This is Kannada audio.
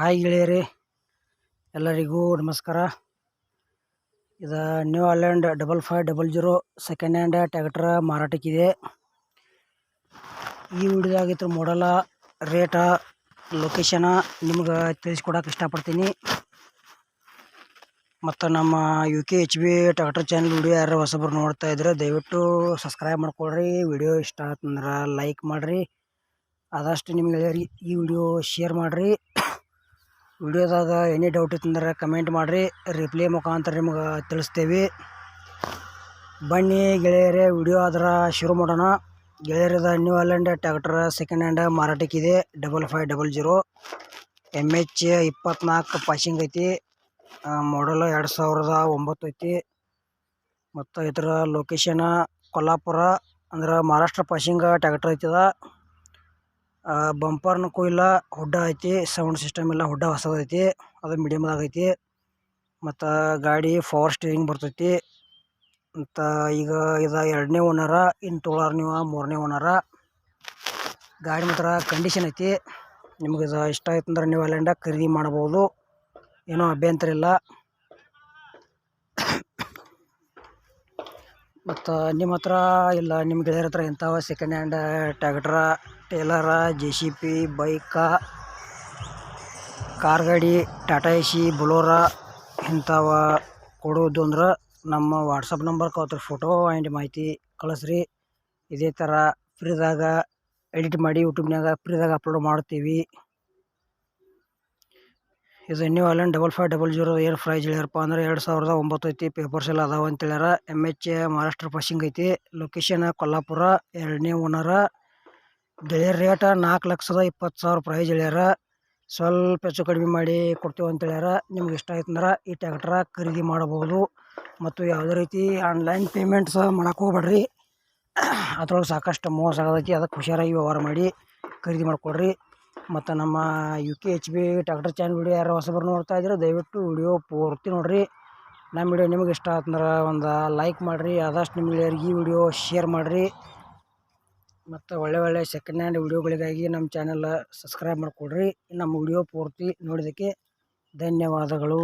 ಹಾಯ್ ಗೆಳೆಯರಿ, ಎಲ್ಲರಿಗೂ ನಮಸ್ಕಾರ. ಇದು New Holland double five double zero second hand tractor ಮಾರಾಟಕ್ಕಿದೆ. ಈ ವಿಡಿಯೋದಾಗಿತ್ತು ಮಾಡಲ ರೇಟ ಲೊಕೇಶನ ನಿಮ್ಗೆ ತಿಳಿಸ್ಕೊಡಕ್ಕೆ ಇಷ್ಟಪಡ್ತೀನಿ. ಮತ್ತು ನಮ್ಮ U K H B tractor channel video ಯಾರು ಹೊಸಬ್ರು ನೋಡ್ತಾ ಇದ್ರೆ ದಯವಿಟ್ಟು ಸಬ್ಸ್ಕ್ರೈಬ್ ಮಾಡ್ಕೊಳ್ರಿ. ವಿಡಿಯೋ ಇಷ್ಟ ಆತಂದ್ರೆ ಲೈಕ್ ಮಾಡಿರಿ. ಆದಷ್ಟು ನಿಮ್ಗೆ ಈ ವಿಡಿಯೋ ಶೇರ್ ಮಾಡಿರಿ. ವಿಡಿಯೋದಾಗ ಎನಿ ಡೌಟ್ ಇತ್ತಂದ್ರೆ ಕಮೆಂಟ್ ಮಾಡಿರಿ ರಿಪ್ಲೈ ಮುಖಾಂತರ ನಿಮ್ಗೆ ತಿಳಿಸ್ತೇವೆ. ಬನ್ನಿ ಗೆಳೆಯರೇ, ವಿಡಿಯೋ ಆದ್ರೆ ಶುರು ಮಾಡೋಣ. ಗೆಳೆಯರದ New Holland tractor second hand ಮಾರಾಟಕ್ಕಿದೆ double five double zero M H ಇಪ್ಪತ್ನಾಲ್ಕು ಪಾಸಿಂಗ್ ಐತಿ. ಮಾಡಲ್ ಎರಡು ಸಾವಿರದ ಒಂಬತ್ತು ಐತಿ. ಮತ್ತು ಇದರ ಲೊಕೇಶನ್ ಕೊಲ್ಲಾಪುರ ಅಂದ್ರೆ ಮಹಾರಾಷ್ಟ್ರ ಪಾಸಿಂಗ್ ಟ್ಯಾಕ್ಟರ್ ಐತದ ಬಂಪರ್ನ ಇಲ್ಲ ಹುಡ್ಡ ಐತಿ ಸೌಂಡ್ ಸಿಸ್ಟಮ್ ಎಲ್ಲ ಹುಡ್ಡ ಹೊಸದೈತಿ ಅದು ಮೀಡಿಯಮ್ದಾಗ ಐತಿ. ಮತ್ತು ಗಾಡಿ ಫೋರ್ ಸ್ಟೀರಿಂಗ್ ಬರ್ತೈತಿ. ಮತ್ತು ಈಗ ಇದು ಎರಡನೇ ಓನರ ಇನ್ನು ತೊಗೊಳಾರ ನೀವು, ಮೂರನೇ ಓನರ ಗಾಡಿ ಮಾತ್ರ ಕಂಡೀಷನ್ ಐತಿ. ನಿಮ್ಗೆ ಇದು ಇಷ್ಟ ಆಯ್ತು ಅಂದ್ರೆ ನೀವು ಅಲ್ಲಿಂದ ಖರೀದಿ ಮಾಡ್ಬೋದು. ಏನೋ ಅಭ್ಯಂತರ ಇಲ್ಲ. ಮತ್ತು ನಿಮ್ಮ ಹತ್ರ ಇಲ್ಲ, ನಿಮ್ಮ ಗೆಳೆಯರ ಹತ್ರ ಇಂಥವ second hand tractor trailer J C P bike car ಗಾಡಿ ಟಾಟಾ ಎ ಸಿ ಬುಲೋರ ಇಂಥವ ಕೊಡೋದು ಅಂದ್ರೆ ನಮ್ಮ ವಾಟ್ಸಪ್ ನಂಬರ್ ಅವ್ರ ಫೋಟೋ ಆ್ಯಂಡ್ ಮಾಹಿತಿ ಕಳಿಸ್ರಿ. ಇದೇ ಥರ ಫ್ರೀದಾಗ ಎಡಿಟ್ ಮಾಡಿ ಯೂಟ್ಯೂಬ್ನಾಗ ಫ್ರೀದಾಗ ಅಪ್ಲೋಡ್ ಮಾಡ್ತೀವಿ. ಇದು New Holland double five double zero air price ಹೇಳ್ಯಾರಪ್ಪ ಅಂದ್ರೆ ಎರಡು ಸಾವಿರದ ಒಂಬತ್ತು ಐತಿ. ಪೇಪರ್ಸ್ ಎಲ್ಲ ಅದಾವ ಅಂತ ಹೇಳ್ಯಾರ. ಎಂ ಎಚ್ ಮಹಾರಾಷ್ಟ್ರ ಪಾಸಿಂಗ್ ಐತಿ. ಲೊಕೇಶನ್ ಕೊಲ್ಲಾಪುರ ಎರಡನೇ ಓನರ ಗೆಳೆಯ ರೇಟ ನಾಲ್ಕು ಲಕ್ಷದ ಇಪ್ಪತ್ತು ಸಾವಿರ ಪ್ರೈಸ್ ಹೇಳ್ಯಾರ. ಸ್ವಲ್ಪ ಹೆಚ್ಚು ಕಡಿಮೆ ಮಾಡಿ ಕೊಡ್ತೀವಿ ಅಂತ ಹೇಳ್ಯಾರ. ನಿಮ್ಗೆ ಇಷ್ಟ ಆಯ್ತು ಅಂದ್ರೆ ಈ ಟ್ಯಾಕ್ಟ್ರ ಖರೀದಿ ಮಾಡಬಹುದು. ಮತ್ತು ಯಾವುದೇ ರೀತಿ ಆನ್ಲೈನ್ ಪೇಮೆಂಟ್ ಸಹ ಮಾಡಕ್ಕೆ ಹೋಗ್ಬೇಡ್ರಿ. ಅದ್ರೊಳಗೆ ಸಾಕಷ್ಟು ಮೋಸ ಆಗೋದೈತಿ ಅದಕ್ಕೆ ಹುಷಾರಾಗಿ ವ್ಯವಹಾರ ಮಾಡಿ ಖರೀದಿ ಮಾಡಿಕೊಡ್ರಿ. ಮತ್ತು ನಮ್ಮ U K H B tractor channel video ಯಾರು ಹೊಸಬರು ನೋಡ್ತಾ ಇದ್ರೆ ದಯವಿಟ್ಟು ವಿಡಿಯೋ ಪೂರ್ತಿ ನೋಡಿರಿ. ನಮ್ಮ ವಿಡಿಯೋ ನಿಮಗೆ ಇಷ್ಟ ಆತಂದ್ರೆ ಒಂದು ಲೈಕ್ ಮಾಡಿರಿ, ಆದಷ್ಟು ನಿಮಗೆ ಈ ವಿಡಿಯೋ ಶೇರ್ ಮಾಡಿರಿ. ಮತ್ತು ಒಳ್ಳೆ ಒಳ್ಳೆ ಸೆಕೆಂಡ್ ಹ್ಯಾಂಡ್ ವಿಡಿಯೋಗಳಿಗಾಗಿ ನಮ್ಮ ಚಾನೆಲ್ ಸಬ್ಸ್ಕ್ರೈಬ್ ಮಾಡಿಕೊಡ್ರಿ. ನಮ್ಮ ವಿಡಿಯೋ ಪೂರ್ತಿ ನೋಡಿದ್ದಕ್ಕೆ ಧನ್ಯವಾದಗಳು.